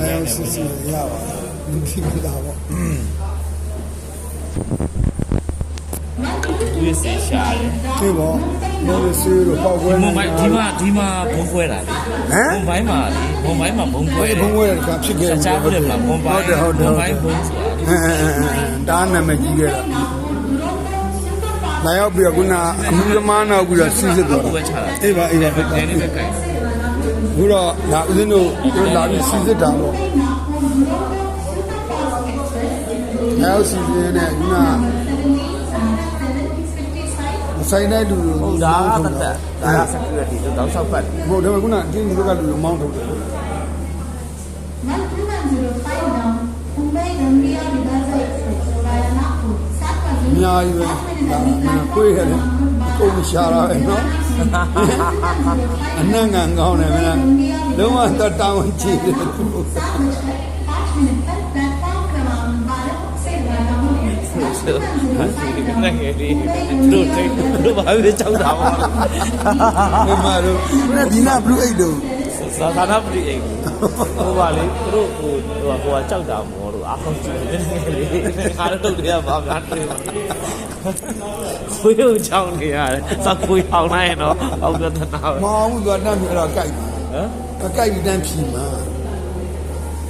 အဲစစ်စစ်ရပါတယ်ဒီကိတာပေါ့သူရစေရှာတယ်ဒီပေါ့လို့ဆွေးလို့ပေါက်ပွဲမွန်ဘိုင်းဒီမှာဒီမှာဘုံခွဲတာလေဟမ်မွန်ဘိုင်းမှာလေမွန်ဘိုင်းမှာဘုံခွဲဘယ်တယ်ဘုံဝဲကဖြစ်ခဲ့ချားပြတယ်မလားမွန်ဘိုဟုတ်င်းတယ်ဟုတ်တယ်မွဟုတ်တယ်န်ဘိုင်းဘုံဆိုတာအဲအဲအဲဒါနာမည်ကြီးခဲ့တာလာရောက်ပြီးတော့ခုနအမှုသမားနောက်ပြီးတော့စီးစစ်တော့ဘုံပဲချတာအေးပါအေးပါဟုတ်ပါဒီနေ့ပဲကြိုက် ခုတော့ဒါဦးဇင်းတို့တို့လာပြီးစီစစ်တာပေါ့နောက်စီစစ်နေခုနမဆိုင်တဲ့လူတွေဟုတ်ဒါကတက်တက်ဒါက security တို့တောက်လျှောက်ပတ်တယ်ဘို့ဒါပေမဲ့ခုနအတင်းဒီဘက်ကလူတွေမောင်းထုတ်တယ်အများကြီးပဲဒါမင်းကိုယ်ရတယ် အကုန်ရှာတာပဲနော်အနံ့ငံကောင်းတယ်မင်းလုံးဝတော့တောင်းချီတယ်သူဆိုဟာဒီနေ့ငယ်လေးတို့တိတ်တို့ဘာပဲကြောက်တာပါမမတို့ဒီနာဘလူးအိတ်တို့ သာသနာပရိအိမ်ဟိုပါလေသူတို့ဟိုဟိုဟိုကကြောက်တာမောတို့အားကောင်းကြည့်နေလေခါတော့တွေကဘာမှမတွေ့ဘူးခွေးကိုချောင်းနေရတယ်စခွေးအောင်လိုက်တော့အောက်ကတနာပဲမအောင်ဘူးသူကတမ်းပြီးအဲ့တော့ကြိုက်ဟမ်အကြိုက်ပြီးတမ်းဖြီမှာ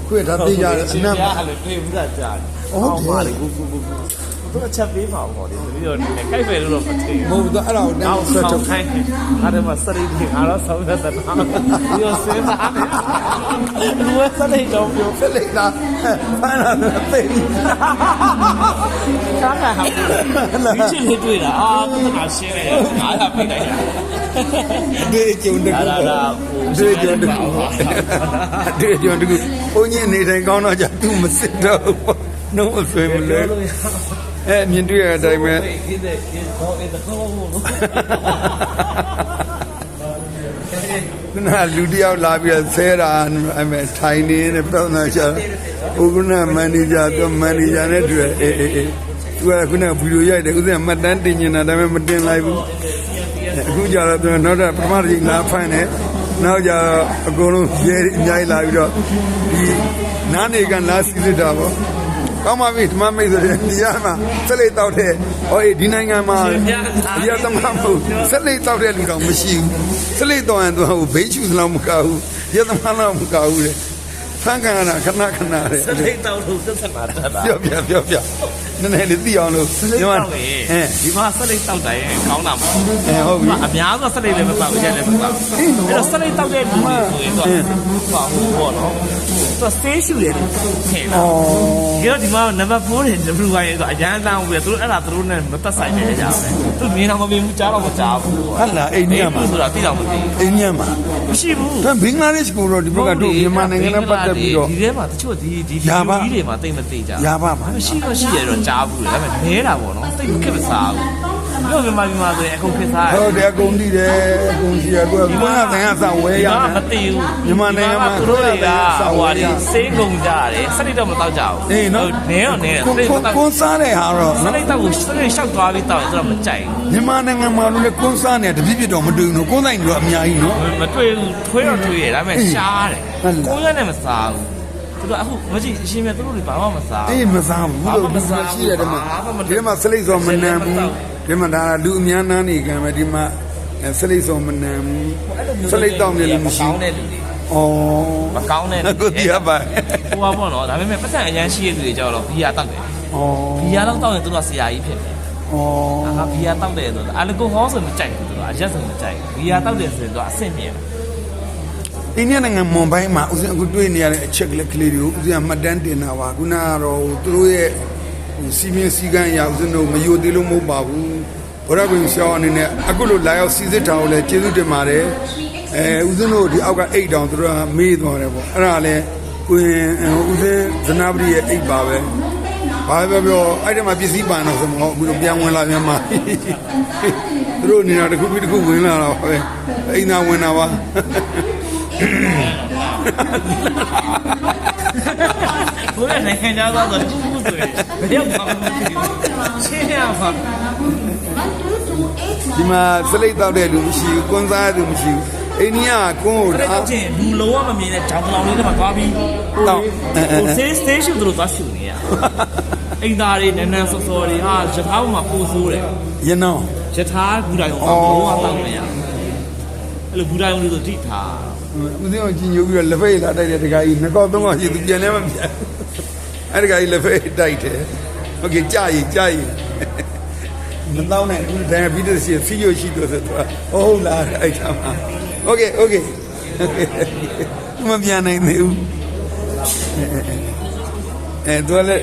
ခွေးဒါသိကြတယ်အနံ့ရလည်းတွေ့ဘူးလားကြားပါလေကူကူကူ တို့အချက်ပေးပါဦးဟောဒီပြီးတော့ဒီနဲ့ကြိုက်ပဲလို့တော့မသိမဘူးဟုတ်ဘူးသူအဲ့ဒါကိုတမ်းနောက်ဆွဲဆောထုတ်င်းခိုင်းအားတော့စရိတ်ကြီးအားတော့ဆောင်းသက်တာဒီတော့စင်းသားဒီဝက်စရိတ်တော့ပြောဖက်လိုက်တာဖမ်းလာတယ်သိပြီကားကဟာဒီချင်းလေးတွေ့တာအာပြဿနာရှင်းနေတယ်အားသာပြလိုက်တာဒီအကျုံတကူဒါဒါဒီအကျုံတကူဒီအကျုံတကူဘုန်းကြီးအနေတိုင်းကောင်းတော့ကြသူမစစ်တော့ဘူးနှုံးအဆွေမလဲအဲမြင်တွေ့ရတဲ့အတိုင်းပဲဒီတဲ့ဒီတော့အဲ့ဒါကောလို့ခုနကလူတယောက်လာပြီးတော့ဆဲတာအမေထိုင်နေနဲ့ပြောင်းလာချာဥက္ကနမန်နေဂျာတော့မန်နေဂျာနဲ့တွေ့အေးအေးအေးသူကခုနကဗီဒီယိုရိုက်တယ်ဥစဉ်မှတ်တမ်းတင်နေတာဒါပေမဲ့မတင်လိုက်ဘူးအခုကျတော့သူနောက်တော့ပထမတစ်ချိန်လာဖမ်းတယ်နောက်ကျတော့အကုန်လုံးရဲအများကြီးလာပြီးတော့ဒီနားနေကလာစီစစ်တာပေါ့ ကောင်းပါပြီဓမ္မမိတ်ဆိုတဲ့ဒီရမှာဆက်လက်တောက်တဲ့ဟောဒီနိုင်ငံမှာဒီရသမမဟုတ်ဆက်လက်တောက်တဲ့လူတော့မရှိဘူးဆက်လက်တောက်ရင်သူဟိုဘိန်းချူစလောက်မကဘူးရသမလောက်မကဘူးလေ ဖန်ကန်ကခဏခဏလေစရိတ်တော့လို့သက်သက်တာတက်တာပြောပြပြောပြနည်းနည်းလေးသိအောင်လို့စရိတ်တော့လေဒီမှာစရိတ်တောက်တယ်ကောင်းတာမဟုတ်အဲဟုတ်ပြီအများကစရိတ်လည်းမပေါ့ရက်လည်းမပေါ့အဲ့တော့စရိတ်တောက်တဲ့လူတွေဆိုရင်တော့ဟာဟိုပေါ့နော်သူဆေးရှူတယ်ထင်တာဒီတော့ဒီမှာနံပါတ်4တဲ့လူကရဲ့ဆိုအရန်တောင်းပြီးသူတို့အဲ့ဒါသူတို့နဲ့မသက်ဆိုင်နေကြတယ်သူမြင်တော့မမြင်ဘူးကြားတော့မကြားဘူးဟတ်လာအိန္ဒိယမှာဆိုတာသိတော့မသိအိန္ဒိယမှာမရှိဘူးဒါဘင်္ဂလားဒေ့ရှ်ကိုတော့ဒီဘက်ကတို့မြန်မာနိုင်ငံနဲ့ပတ်သက်ပြီးတော့ဒီထဲမှာတချို့ဒီဒီရာပါကြီးတွေမှာတိတ်မသိကြရပါပါမရှိတော့ရှိရတော့ကြားဘူးလေဒါပေမဲ့နဲတာပေါ့နော်တိတ်မခက်မစားဘူး တို့မြန်မာပြည်မှာဆိုရင်အခုခက်စားရဟုတ်တယ်အကုန်သိတယ်အကုန်ရှိရကွာဘုရားနိုင်ငံကစဝဲရမမယ်သိဘူးမြန်မာနိုင်ငံမှာသူတို့တွေကစောင့်ဟိုဝယ်ဟာရဒီစေးကုန်ကြတယ်စရိတ်တော့မတော့ကြဘူးအေးနော်နဲတော့နဲတယ်ကိုစရိတ်မကိုတော့ကွန်စားတဲ့ဟာတော့စရိတ်တော့စရိတ်ရှောက်သွားပြီးတော့သူကမကြိုက်မြန်မာနိုင်ငံမှာလို့လေကွန်စားနေတပြည့်ပြည့်တော့မတွေ့ဘူးနော်ကွန်ဆိုင်တွေကအများကြီးနော်ဘူးမတွေ့ဘူးထွေးတော့ထွေးရဒါပေမဲ့ရှားတယ်ဟုတ်လားကိုယ်ရနဲ့မစားဘူးသူတို့အခုမကြည့်အရှင်မြတ်သူတို့တွေဘာမှမစားဘူးအေးမစားဘူးလို့ဒီမှာရှိရတယ်မှာဒီမှာစလိတ်စောမနံဘူး ဒီမှာဒါလူအများနားနေကံပဲဒီမှာစလိတ်စောမနံဘူးစလိတ်တောင်းနေလို့မရှိကောဘူးင်းတဲ့လူတွေဩမကောင်းတဲ့လူကိုတီးရပါဟိုပါပေါ့နော်ဒါပေမဲ့ပတ်စံအရန်ရှိတဲ့လူတွေကြောက်တော့ဘီယာတောက်တယ်ဩဘီယာတော့တောက်ရင်သူတို့ကဆရာကြီးဖြစ်တယ်ဩအာဘီယာတောက်တယ်ဆိုတော့အလကိုဟောဆိုမကြိုက်ဘူးသူကအရက်ဆိုမကြိုက်ဘူးဘီယာတောက်တယ်ဆိုရင်သူကအဆင့်မြင်တယ်အိန္ဒိယနိုင်ငံမွန်ဘိုင်းမှာဦးဇင်းအခုတွေ့နေရတဲ့အချက်ကလေးကလေးတွေကိုဦးဇင်းကမှတ်တမ်းတင်တာပါခုနကတော့သူတို့ရဲ့ဟို စီမင်းစည်းကမ်းအရဦးဇင်းတို့မယိုသေးလို့မဟုတ်ပါဘူးဘုရားရှင်ရှောင်းအနေနဲ့အခုလိုလာရောက်စီစစ်တာကိုလည်းကျေးဇူးတင်ပါတယ်အဲဦးဇင်းတို့ဒီအောက်ကအိတ်တောင်သူတို့ကမေးသွားတယ်ပေါ့အဲ့ဒါလည်းကိုရင်ဦးဇင်းဇနာပတိရဲ့အိတ်ပါပဲဘာပဲပြောအဲ့ဒီမှာပစ္စည်းပါနေဆိုတော့အခုလိုပြန်ဝင်လာပြန်မှာသူတို့အနေနဲ့တစ်ခုပြီးတစ်ခုဝင်လာတော့ပဲအိမ်သာဝင်တာပါဘိုးရဲ့နိုင်ငံသားဆိုတော့ တူးတူးဆိုရင်ဘယ်ရောက်မှမသိဘူးရှင်းရမှာဒီမှာစလိတ်တောက်တဲ့လူမရှိဘူးကွန်စားတဲ့လူမရှိဘူးအိန္ဒိယကွန်းကိုအဲ့ဒါတော့ချင်းလူလုံးဝမမြင်တဲ့ဂျောင်ကောင်လေးတွေမှာသွားပြီးတောက်အဲအဲဟို stage station တို့သွားရှူနေရအိမ်သားတွေနန်းနန်းစောစောတွေဟာရထားပေါ်မှာပို့ဆိုးတယ်ရနောင်းရထားဘူတိုင်းကိုလုံးဝတောက်နေရအဲ့လိုဘူတိုင်းကိုဆိုတိထားဦးစင်းကိုကြည်ညိုပြီးတော့လက်ဖက်ရည်လာတိုက်တဲ့တခါကြီးနှစ်ကောက်သုံးကောက်ရှိသူပြန်လဲမပြန် အဲ့တခါကြီးလက်ဖက်ရည်တိုက်တယ်โอเคကြာရည်ကြာရည်မတော့နဲ့ဦးဒန်ဘီတစီစီယိုရှိတော့ဆိုတော့ဟုတ်လားအဲ့ချာမှာโอเคโอเคမပြန်နိုင်သေးဘူးအဲတော့လေ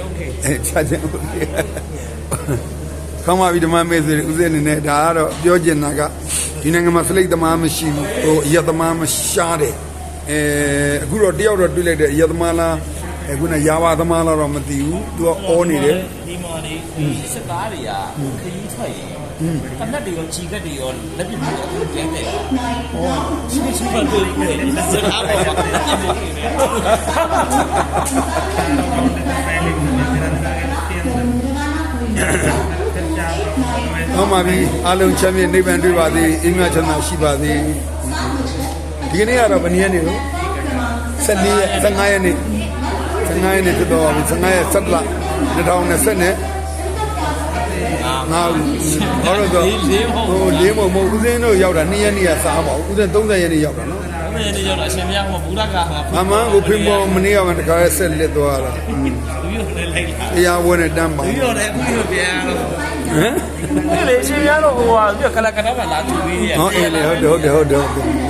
အဲချာချင်ဟုတ်ကဲ့ကောင်းပါပြီဓမ္မမေဆိုဦးစင်းအနေနဲ့ဒါကတော့ပြောချင်တာကဒီနိုင်ငံမှာစလိတ်သမားမရှိဘူးဟိုအရက်သမားမရှားတယ်အဲအခုတော့တယောက်တော့တွေ့လိုက်တယ်အရက်သမားလား အခုနရာဘာသမားလားတော့မသိဘူးသူကအောနေတယ်ဒီမော်လေးစစ်သားတွေကခရီးထွက်ရင်တနက်တွေရောခြီကက်တွေရောလက်ပြမှုတွေအကုန်ကျန်းတယ်ဟောချင်းချင်းပါတွေ့တယ်စစ်သားပေါ်မှာပြည့်နေတယ်ဟောမှာပြီအားလုံးချမ်းမြေနိဗ္ဗာန်တွေ့ပါစေအင်းမြတ်ချမ်းသာရှိပါစေဒီကနေ့ကတော့ဗနည်းရက်နေလို့14ရက်15ရက်နေ့ 15ရက်နေ့ဖြစ်တော့ပြီ15ရက်7လ2020နဲ့ငါဟောတော့ဆိုဟိုလေးမမဟုတ်ဦးစင်းတို့ရောက်တာ2ရက်နေ့ကစားပါဦးဦးစင်း30ရက်နေ့ရောက်တာနော်ဘယ်နေကြတော့အရှင်မြတ်ကဘူရကဟာအမန်ကိုဖင်ပေါ်မနေ့ကမှတခါဆက်လက်သွားတာဘူးရလည်းလိုက်လာတရားဝဲနဲ့တန်းပါဘူးရလည်းဘူးရပြန်တော့ဟမ်ဒီလေအရှင်မြတ်တော့ဟိုဟာပြီးကလကနမှာလာသူပြီးရဟောအေးလေဟုတ်တယ်ဟုတ်တယ်ဟုတ်တယ်ဟုတ်တယ်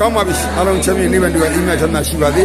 ကောင်းပါပြီအားလုံးချမ်းမြေနိဗ္ဗာန်တွေ့ပါအင်းမြတ်ချမ်းသာရှိပါစေ